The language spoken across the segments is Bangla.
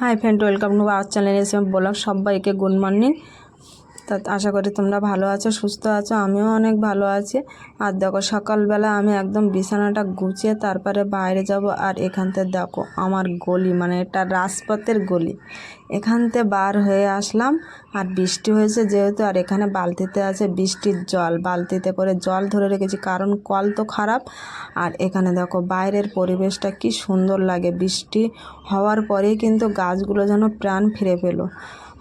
Hi friend welcome to our channel এসে ব্লগ সবাইকে গুড মর্নিং তা আশা করি তোমরা ভালো আছো, সুস্থ আছো, আমিও অনেক ভালো আছি। আর দেখো, সকালবেলা আমি একদম বিছানাটা গুছিয়ে তারপরে বাইরে যাব, আর এখান থেকে দেখো আমার গলি মানে এটা রাজপথের গলি। এখানতে বার হয়ে আসলাম, আর বৃষ্টি হয়েছে যেহেতু, আর এখানে বালতিতে আছে বৃষ্টির জল। বালতিতে করে জল ধরে রেখেছি, কারণ কল তো খারাপ। আর এখানে দেখো, বাইরের পরিবেশটা কি সুন্দর লাগে। বৃষ্টি হওয়ার পরেই কিন্তু গাছগুলো যেন প্রাণ ফিরে পেল।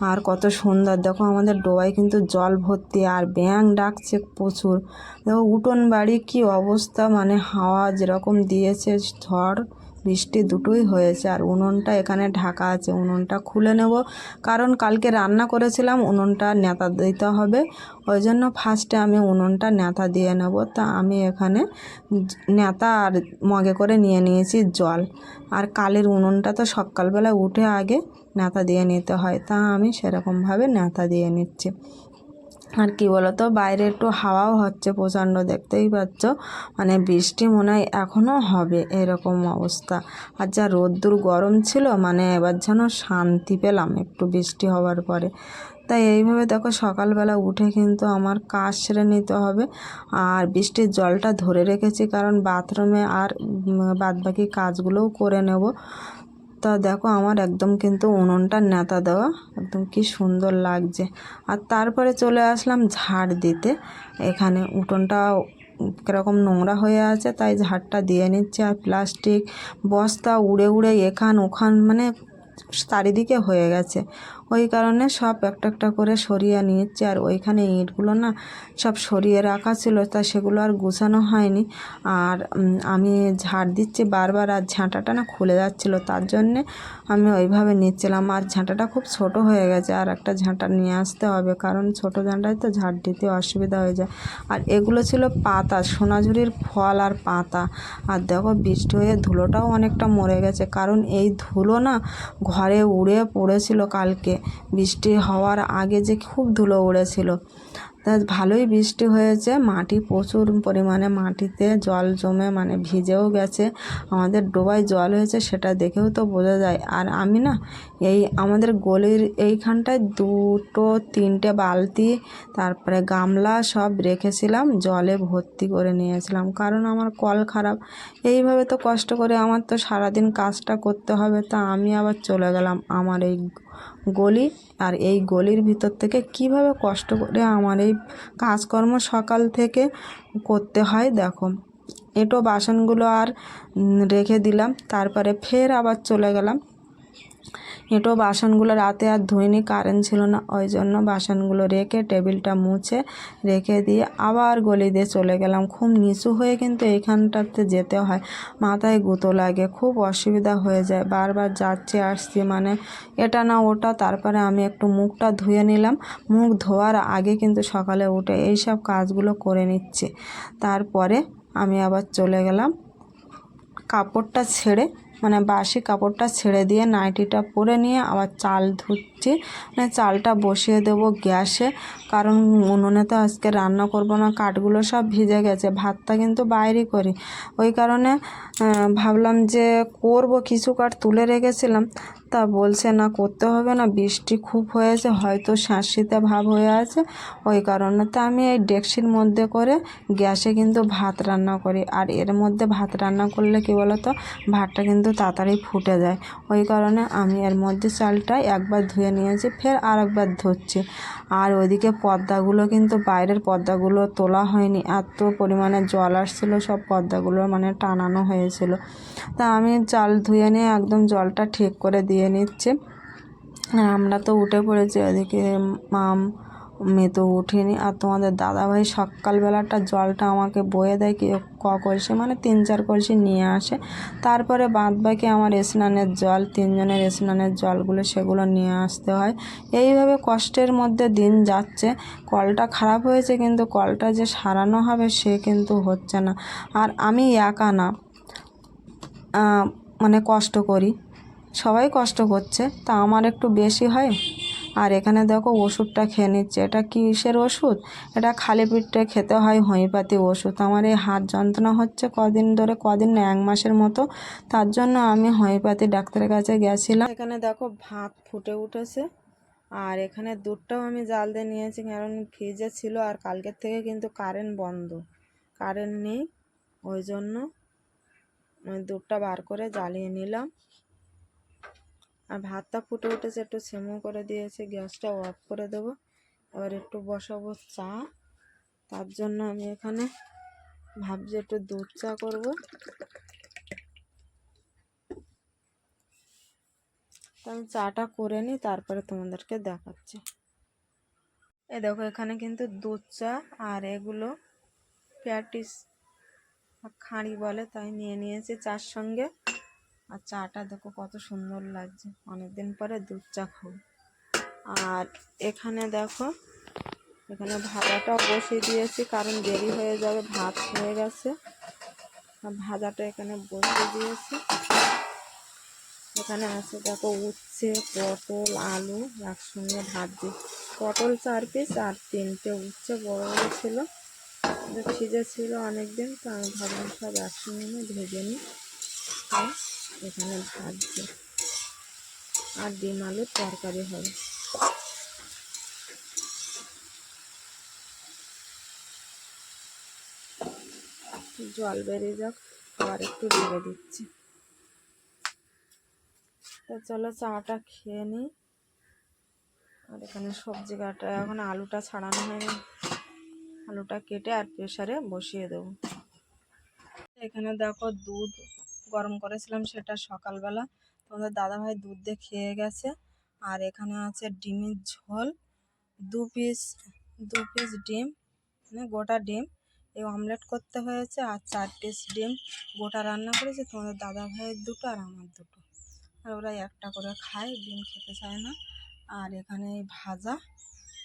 আর কত সুন্দর। দেখো আমাদের ডোবায় কিন্তু জল ভর্তি আর ব্যাং ডাকছে প্রচুর। দেখো উঠোন বাড়ি কি অবস্থা মানে হাওয়া যেরকম দিয়েছে ঝড়। বৃষ্টি দুটোই হয়েছে আর উনুনটা এখানে ঢাকা আছে, উনুনটা খুলে নেব। কারণ কালকে রান্না করেছিলাম, উনুনটা নেতা দিতে হবে। ওই জন্য ফার্স্টে আমি উনুনটা নেতা দিয়ে নেব। তা আমি এখানে নেতা আর মগে করে নিয়ে নিয়েছি জল। আর কালের উনুনটা তো সকালবেলা উঠে আগে নেতা দিয়ে নিতে হয়। তা আমি সেরকমভাবে নেতা দিয়ে নিচ্ছি। আর কি বলতো, বাইরে একটু হাওয়াও হচ্ছে প্রচণ্ড, দেখতেই পাচ্ছ। মানে বৃষ্টি মনে হয় এখনও হবে, এরকম অবস্থা। আর যা রোদ্দুর গরম ছিল মানে এবার যেন শান্তি পেলাম একটু বৃষ্টি হওয়ার পরে। তাই এইভাবে দেখো, সকালবেলা উঠে কিন্তু আমার কাজ সেরে নিতে হবে। আর বৃষ্টির জলটা ধরে রেখেছি, কারণ বাথরুমে আর বাদবাকি কাজগুলোও করে নেব। তা দেখো আমার একদম কিন্তু উনুনটা নেতা দেওয়া। একদম কি সুন্দর লাগছে। আর তারপরে চলে আসলাম ঝাড় দিতে। এখানে উটনটা কীরকম নোংরা হয়ে আছে, তাই ঝাড়টা দিয়ে নিচ্ছে। আর প্লাস্টিক বস্তা উড়ে উড়ে এখান ওখান মানে চারিদিকে হয়ে গেছে। কারণে সব একটা একটা করে সরিয়ে নিচ্ছে আর ওইখানে ইঁটগুলো না সব সরিয়ে রাখা ছিল, তা সেগুলো আর গুছানো হয়নি। আর আমি ঝাড় দিচ্ছি বারবার আর ঝাঁটাটা না খুলে যাচ্ছিল, তার জন্যে আমি ওইভাবে নিচ্ছিলাম। আর ঝাঁটাটা খুব ছোট হয়ে গেছে, আর একটা ঝাঁটা নিয়ে আসতে হবে, কারণ ছোট ঝাঁটায় তো ঝাড় দিতে অসুবিধা হয়ে যায়। আর এগুলো ছিল পাতা, সোনাঝুরির ফল আর পাতা। আর দেখো বৃষ্টি হয়ে ধুলোটাও অনেকটা মরে গেছে, কারণ এই ধুলো না ঘরে উড়ে পড়েছিল কালকে। বৃষ্টি হওয়ার আগে যে খুব ধুলো উড়েছিল। তা ভালোই বৃষ্টি হয়েছে। মাটি প্রচুর পরিমাণে মাটিতে জল জমে মানে ভিজেও গেছে। আমাদের ডোবায় জল হয়েছে সেটা দেখেও তো বোঝা যায়। আর আমি না এই আমাদের গলির এইখানটায় দুটো, তিনটে বালতি, তারপরে গামলা সব রেখেছিলাম, জলে ভর্তি করে নিয়েছিলাম। কারণ আমার কল খারাপ। এইভাবে তো কষ্ট করে আমার তো সারাদিন কাজটা করতে হবে। তা আমি আবার চলে গেলাম আমার এই গলি আর এই গলির ভিতর থেকে কীভাবে কষ্ট করে আমার এই কাজকর্ম সকাল থেকে করতে হয় দেখো। এটো বাসনগুলো আর রেখে দিলাম, তারপরে ফের আবার চলে গেলাম। এঁটো বাসনগুলো রাতে আর ধুইনি, কারেন্ট ছিল না। ওই জন্য বাসনগুলো রেখে টেবিলটা মুছে, রেখে দিয়ে আবার গলি দিয়ে চলে গেলাম। খুব নিচু হয়ে কিন্তু এইখানটাতে যেতে হয়। মাথায় গুঁতো লাগে, খুব অসুবিধা হয়ে যায়। বারবার যাচ্ছি, আসছি মানে এটা না ওটা। তারপরে আমি একটু মুখটা ধুয়ে নিলাম। মুখ ধোয়ার আগে কিন্তু সকালে উঠে এইসব কাজগুলো করে নিচ্ছি। তারপরে আমি আবার চলে গেলাম। কাপড়টা ছেড়ে মানে বাসি কাপড়টা ছেড়ে দিয়ে নাইটিটা পরে নিয়ে আবার চাল ধুচ্ছি। মানে চালটা বসিয়ে দেব গ্যাসে। কারণ উনুনে তো আজকে রান্না করব না, কাঠগুলো সব ভিজে গেছে, ভাতটা কিন্তু বাইরে করি। ওই কারণে ভাবলাম যে করব কিছু কাঠ তুলে রেখেছিলাম। তা বলছে, না, করতে হবে না, বৃষ্টি খুব হয়েছে, হয়তো শাঁসিতে ভাব হয়ে আছে। ওই কারণে তো আমি এই ডেকসির মধ্যে করে গ্যাসে কিন্তু ভাত রান্না করি। আর এর মধ্যে ভাত রান্না করলে কী বলো তো ভাতটা কিন্তু তাড়াতাড়ি ফুটে যায়। ওই কারণে আমি এর মধ্যে চালটা একবার ধুয়ে নিয়েছি, ফের আর একবার ধুচ্ছি আর ওইদিকে পর্দাগুলো কিন্তু, বাইরের পর্দাগুলো তোলা হয়নি। এত পরিমাণে জল আসছিল, সব পর্দাগুলো মানে টানানো হয়েছিল। তা আমি চাল ধুয়ে নিয়ে একদম জলটা ঠিক করে দিয়ে নিচ্ছে। আমরা তো উঠে পড়েছি ওদিকে মাম মেয়ে তো উঠেনি আর তোমাদের দাদাভাই সকালবেলাটা জলটা আমাকে বয়ে দেয় কি, ক কলসি মানে তিন চার কলসি নিয়ে আসে। তারপরে বাদ বাকি আমার স্নানের জল, তিনজনের স্নানের জলগুলো সেগুলো নিয়ে আসতে হয়। এইভাবে কষ্টের মধ্যে দিন যাচ্ছে। কলটা খারাপ হয়েছে কিন্তু কলটা যে সারানো হবে সে কিন্তু হচ্ছে না। আর আমি একা না মানে কষ্ট করি। সবাই কষ্ট করছে, তা আমার একটু বেশি হয়। আর এখানে দেখো ওষুধটা খেয়ে নিচ্ছে। এটা কিসের ওষুধ? এটা খালি পিঠে খেতে হয় হোমিওপ্যাথি ওষুধ। আমার এই হাত যন্ত্রণা হচ্ছে কদিন ধরে, কদিন না, এক মাসের মতো। তার জন্য আমি হোমিওপ্যাথি ডাক্তারের কাছে গেছিলাম। এখানে দেখো ভাত ফুটে উঠেছে। আর এখানে দুধটাও আমি জাল দিয়ে নিয়েছি, কারণ ফ্রিজে ছিল আর কালকের থেকে কিন্তু কারেন্ট বন্ধ। কারেন্ট নেই, ওই জন্য দুধটা বার করে জ্বালিয়ে নিলাম। আর ভাতটা ফুটে উঠেছে, একটু সেমো করে দিয়েছি, গ্যাসটা অফ করে দেবো। এবার একটু বসাবো চা। তার জন্য আমি এখানে ভাবছি একটু দুধ চা করব। আমি চাটা করে নিই, তারপরে তোমাদেরকে দেখাচ্ছি। এ দেখো, এখানে কিন্তু দুধ চা আর এগুলো প্যাটিস, খাঁড়ি বলে তাই নিয়ে নিয়েছি চার সঙ্গে। আর চাটা দেখো কত সুন্দর লাগছে। অনেকদিন পরে দুধ চা খাব। আর এখানে দেখো, এখানে ভাজাটাও বসিয়ে দিয়েছি, কারণ দেরি হয়ে যাবে, ভাত হয়ে গেছে। ভাজাটা এখানে বসিয়ে দিয়েছি। এখানে আছে দেখো উচ্ছে, পটল, আলু, একসঙ্গে ভাজি পটল চার পিস আর তিনটে উচ্ছে বড় বড় ছিল। ছিল অনেক দিন তো আমি ভাবলাম সব একসঙ্গে নিয়ে ভেজে নিই। এখানে ভাজছি আর ডিম আলুর তরকারি হবে। জল বেরিয়ে যাক, আবার একটু ঢেলে দিচ্ছি। তো চলো চাটা খেয়ে নিই। আর এখানে সবজি কাটা, এখন আলুটা ছাড়ানো হয়নি। আলুটা কেটে আর প্রেশারে বসিয়ে দেবো। এখানে দেখো দুধ গরম করেছিলাম সেটা সকালবেলা। তোমাদের দাদা দাদাভাই দুধ দিয়ে খেয়ে গেছে। আর এখানে আছে ডিমের ঝোল। দু পিস দু পিস ডিম মানে গোটা ডিম। এই অমলেট করতে হয়েছে আর চার পিস ডিম। গোটা রান্না করেছি তোমাদের দাদা ভাইয়ের দুটো আর আমার দুটো। আর ওরা একটা করে খায়, ডিম খেতে চায় না। আর এখানে ভাজা।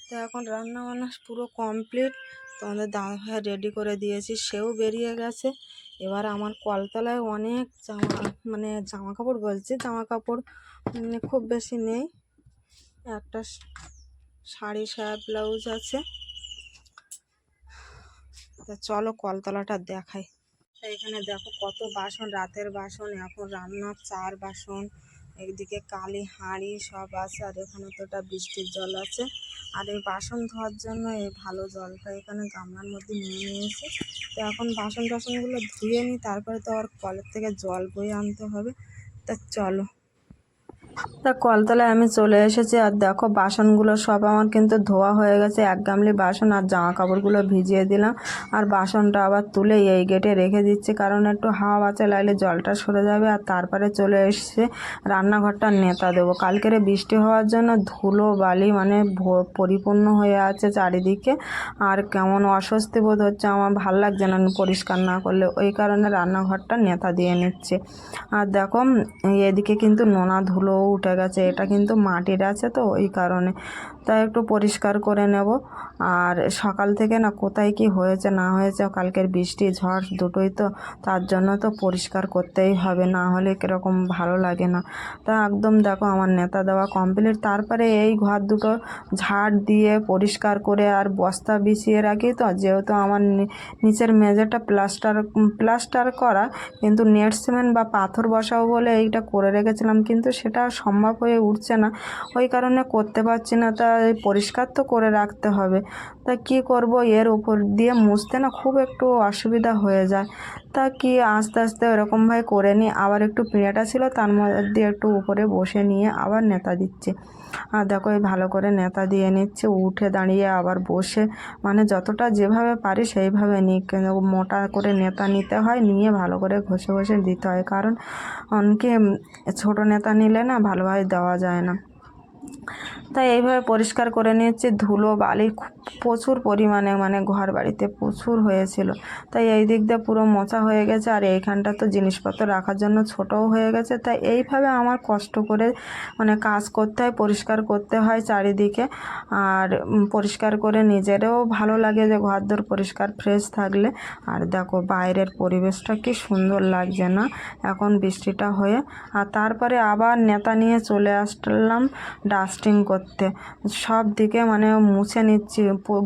তো এখন রান্না বান্না পুরো কমপ্লিট তোমাদের দাদা ভাই রেডি করে দিয়েছি, সেও বেরিয়ে গেছে। এবার আমার কলতলায় অনেক জামা মানে জামা কাপড় বলছি জামা কাপড় মানে খুব বেশি নেই। একটা শাড়ি, সায়া, ব্লাউজ আছে। তা চলো কলতলাটা দেখাই। এখানে দেখো কত বাসন, রাতের বাসন, এখন রান্নার চার বাসন, একদিকে কালি হাঁড়ি সব আছে, আর এখানে তো একটা বৃষ্টির জল আছে। আর এই বাসন ধোয়ার জন্য এই ভালো জলটা এখানে গামলার মধ্যে নিয়ে নিয়েছে। তো এখন বাসন টাসনগুলো ধুয়ে নিই, তারপরে তো আর কলের থেকে জল বয়ে আনতে হবে। তা চলো। তা কলতলায় আমি চলে এসেছি আর দেখো বাসনগুলো সব আমার কিন্তু ধোয়া হয়ে গেছে। এক গামলি বাসন আর জামা কাপড়গুলো ভিজিয়ে দিলাম। আর বাসনটা আবার তুলে এই গেটে রেখে দিচ্ছি, কারণ একটু হাওয়া বাঁচা লাগলে জলটা সরে যাবে। আর তারপরে চলে এসছে রান্নাঘরটা নেতা দেবো। কালকেরে বৃষ্টি হওয়ার জন্য ধুলো বালি মানে পরিপূর্ণ হয়ে আছে চারিদিকে। আর কেমন অস্বস্তি বোধ হচ্ছে, আমার ভালো লাগছে না পরিষ্কার না করলে। ওই কারণে রান্নাঘরটা নেতা দিয়ে নিচ্ছে। আর দেখো এদিকে কিন্তু নোনা ধুলো উঠে গেছে এটা কিন্তু মাটির আছে তো ওই কারণে। তাই একটু পরিষ্কার করে নেব। আর সকাল থেকে না কোথায় কি হয়েছে, না হয়েছে, কালকের বৃষ্টি, ঝড় দুটোই তো তার জন্য তো পরিষ্কার করতেই হবে, না হলে কীরকম ভালো লাগে না। তা একদম দেখো আমার নেতা দেওয়া কমপ্লিট তারপরে এই ঘর দুটো ঝাড় দিয়ে পরিষ্কার করে আর বস্তা বিছিয়ে রাখি তো, যেহেতু আমার নিচের মেঝেটা প্লাস্টার প্লাস্টার করা, কিন্তু নেট সিমেন্ট বা পাথর বসাবো বলে এইটা করে রেখেছিলাম, কিন্তু সেটা সম্ভব হয়ে উঠছে না। ওই কারণে করতে পারছি না। তা পরিষ্কার তো করে রাখতে হবে। তা কি করব? এর উপর দিয়ে মুছতে না খুব একটু অসুবিধা হয়ে যায়। তা কি আস্তে আস্তে ওরকমভাবে করে নিই। আবার একটু পিঁড়াটা ছিল, তার মধ্যে একটু উপরে বসে নিয়ে আবার নেতা দিচ্ছে। আর দেখো এই ভালো করে নেতা দিয়ে নিচ্ছে, উঠে দাঁড়িয়ে আবার বসে। মানে যতটা যেভাবে পারি সেইভাবে নিই কিন্তু মোটা করে নেতা নিতে হয়, নিয়ে ভালো করে ঘষে ঘষে দিতে হয়। কারণ অনেকে ছোটো নেতা নিলে না ভালোভাবে দেওয়া যায় না। তাই এইভাবে পরিষ্কার করে নিয়েছি। ধুলো, বালি প্রচুর পরিমাণে মানে ঘর বাড়িতে প্রচুর হয়েছিল। তাই এই দিক দিয়ে পুরো মোচা হয়ে গেছে আর এইখানটা তো জিনিসপত্র রাখার জন্য ছোটও হয়ে গেছে। তাই এইভাবে আমার কষ্ট করে মানে কাজ করতে হয়, পরিষ্কার করতে হয় চারিদিকে। আর পরিষ্কার করে নিজেরও ভালো লাগে যে ঘর দর পরিষ্কার, ফ্রেশ থাকলে। আর দেখো বাইরের পরিবেশটা কি সুন্দর লাগছে না? এখন বৃষ্টিটা হয়ে আর তারপরে আবার নেতা নিয়ে চলে আসলাম। ডাস্টিং করতে। সব দিকে মানে মুছে নিচ্ছি।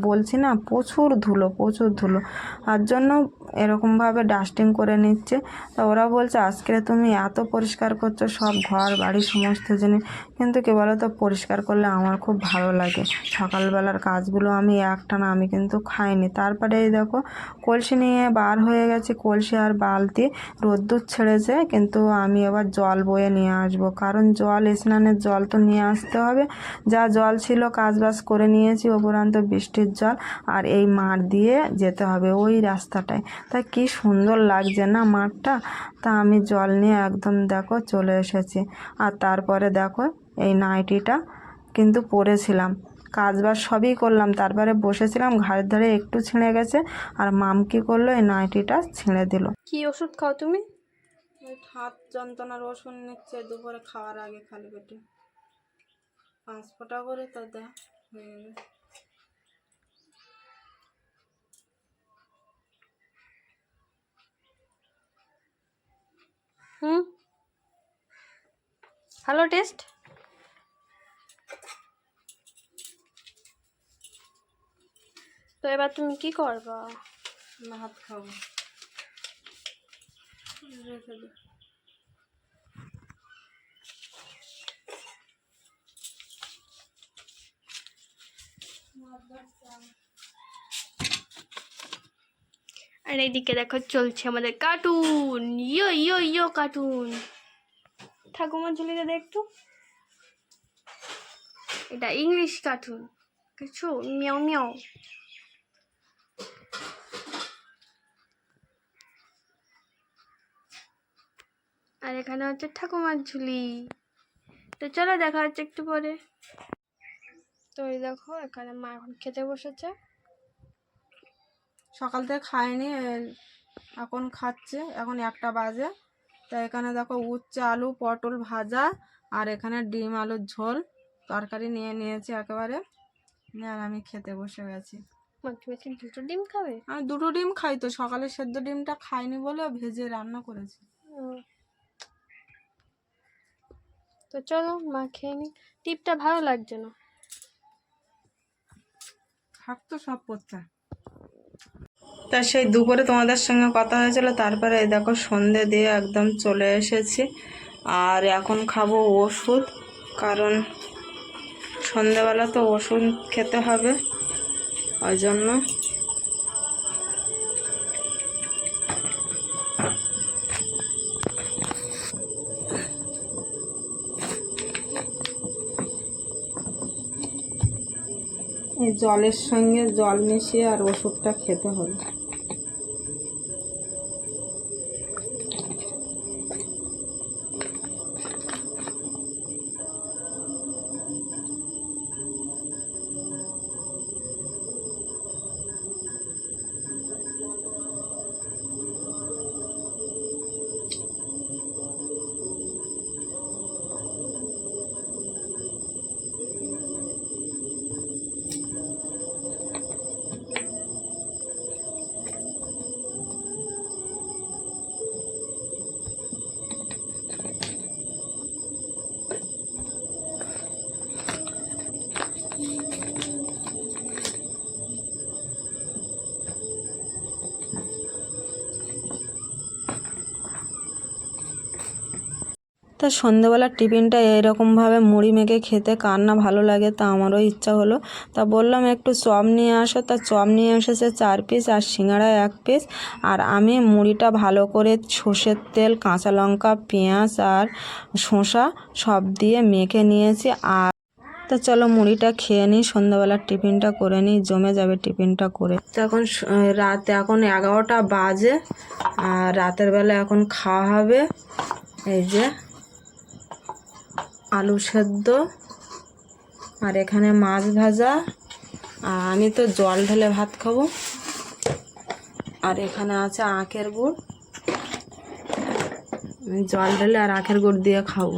বলছি না, প্রচুর ধুলো প্রচুর ধুলো। তার জন্য এরকমভাবে ডাস্টিং করে নিচ্ছে। তা ওরা বলছে, আজকে তুমি এত পরিষ্কার করছ, সব ঘর, বাড়ি, সমস্ত জিনিস। কিন্তু কি বলো তো পরিষ্কার করলে আমার খুব ভালো লাগে। সকালবেলার কাজগুলো আমি একটানা আমি কিন্তু খাইনি। তারপরে এই দেখো, কলসি নিয়ে বার হয়ে গেছে, কলসি আর বালতি। রোদ্দুর ছেড়েছে, কিন্তু আমি এবার জল বয়ে নিয়ে আসব। কারণ জল, স্নানের জল তো নিয়ে আসতে হবে। যা জল ছিল, কাজবাজ করে নিয়েছি উপরান্ত বৃষ্টির জল। আর এই মাঠ দিয়ে যেতে হবে, ওই রাস্তাটায়। তা কি সুন্দর লাগছে না মাঠটা? তা আমি জল নিয়ে একদম দেখো চলে এসেছি। আর তারপরে দেখো এই নাইটিটা কিন্তু পরেছিলাম। কাজ কাজবাজ সবই করলাম। তারপরে বসেছিলাম ঘাড়ের ধারে একটু ছিঁড়ে গেছে আর মাম কি করল এই নাইটিটা ছিঁড়ে দিল। কি ওষুধ খাও তুমি? হাত যন্ত্রণার ওষুধ নিচ্ছে দুপুরে খাওয়ার আগে খালি পেটে। পাঁচ ফোটা করে তো দেয় হ্যালো টেস্ট? তো এবার তুমি কি করবা? ভাত খাব আর এইদিকে দেখো চলছে আমাদের কার্টুন ইয়ো ইয়ো ইয়ো কার্টুন ঠাকুমার ঝুলিতে দেখতো এটা ইংলিশ কার্টুন। কিছু? Meow meow. আর এখানে হচ্ছে ঠাকুমার ঝুলি। তো চলো দেখা হচ্ছে একটু পরে। তো এই দেখো এখানে মা এখন খেতে বসেছে। সকাল থেকে খায়নি এখন খাচ্ছে এখন একটা বাজে। তা এখানে দেখো উচ্ছে আলু পটল ভাজা আর এখানে ডিম আলুর ঝোল। তরকারি নিয়ে নিয়েছি একেবারে। আর আমি খেতে বসে গেছি। দুটো ডিম খাবে? আমি দুটো ডিম খাই তো সকালে সেদ্ধ ডিমটা খাইনি বলে ভেজে রান্না করেছি। তো চলো মা খেয়ে নি টিপটা ভালো লাগছে না। থাকতো সব পড়তে তা সেই দুপুরে তোমাদের সঙ্গে কথা হয়েছিল, তারপরে দেখো সন্ধে দিয়ে একদম চলে এসেছি। আর এখন খাব ওষুধ, কারণ সন্ধেবেলা তো ওষুধ খেতে হবে, ওই জন্য। জলের সঙ্গে জল মিশিয়ে আর ওষুধটা খেতে হবে। তা সন্ধেবেলার টিফিনটা এরকমভাবে মুড়ি মেখে খেতে কার না ভালো লাগে তা আমারও ইচ্ছা হলো। তা বললাম, একটু চপ নিয়ে আসো। তা চপ নিয়ে এসেছে চার পিস আর সিঙ্গাড়া এক পিস। আর আমি মুড়িটা ভালো করে সর্ষের তেল, কাঁচা লঙ্কা, পেঁয়াজ আর শসা সব দিয়ে মেখে নিয়েছি। আর তা চলো মুড়িটা খেয়ে নিই সন্ধ্যাবেলার টিফিনটা করে নিই, জমে যাবে টিফিনটা করে। তো এখন রাত এখন এগারোটা বাজে, আর রাতের বেলা এখন খাওয়া হবে। এই যে আলু সেদ্ধ, আর এখানে মাছ ভাজা, আর আমি তো জল ঢেলে ভাত খাব। আর এখানে আছে আখের গুড়। আমি জল ঢেলে আর আখের গুড় দিয়ে খাব।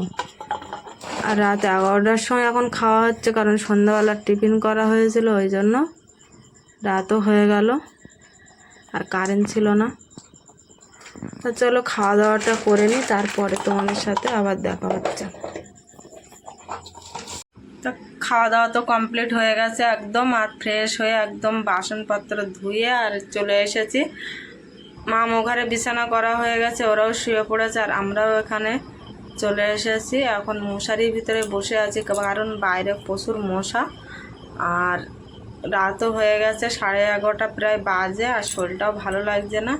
আর রাত এগারোটার সময় এখন খাওয়া হচ্ছে, কারণ সন্ধ্যাবেলার টিফিন করা হয়েছিল, ওই জন্য রাতও হয়ে গেল, আর কারেন্ট ছিল না। তা চলো, খাওয়া দাওয়াটা করে নিই, তারপরে তোমাদের সাথে আবার দেখা হচ্ছে। খাওয়া দাওয়া তো কমপ্লিট হয়ে গেছে, একদম আর ফ্রেশ হয়ে একদম বাসনপত্র ধুয়ে আর চলে এসেছি। মামো ঘরে বিছানা করা হয়ে গেছে, ওরাও শুয়ে পড়েছে আর আমরাও এখানে চলে এসেছি। এখন মশারির ভিতরে বসে আছি, কারণ বাইরে প্রচুর মশা আর রাতও হয়ে গেছে, সাড়ে এগারোটা প্রায় বাজে আর শরীরটাও ভালো লাগছে না।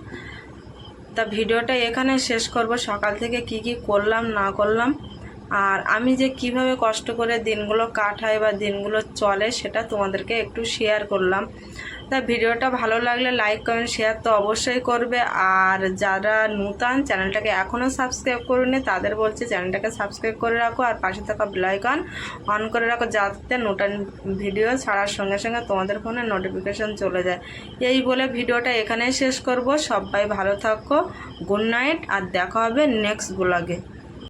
তা ভিডিওটা এখানে শেষ করব। সকাল থেকে কি কি করলাম, না করলাম আর আমি যে কীভাবে কষ্ট করে দিনগুলো কাটাই বা দিনগুলো চলে সেটা তোমাদেরকে একটু শেয়ার করলাম। তা ভিডিওটা ভালো লাগলে লাইক কমেন্ট শেয়ার তো অবশ্যই করবে। আর যারা নূতন চ্যানেলটাকে এখনও সাবস্ক্রাইব করুন, তাদের বলছি চ্যানেলটাকে সাবস্ক্রাইব করে রাখো আর পাশে থাকা বেলাইকন অন করে রাখো যাতে নতুন ভিডিও ছাড়ার সঙ্গে সঙ্গে তোমাদের ফোনে নোটিফিকেশন চলে যায়। এই বলে ভিডিওটা এখানেই শেষ করব। সবাই ভালো থাকো গুড নাইট আর দেখা হবে নেক্সট ব্লগে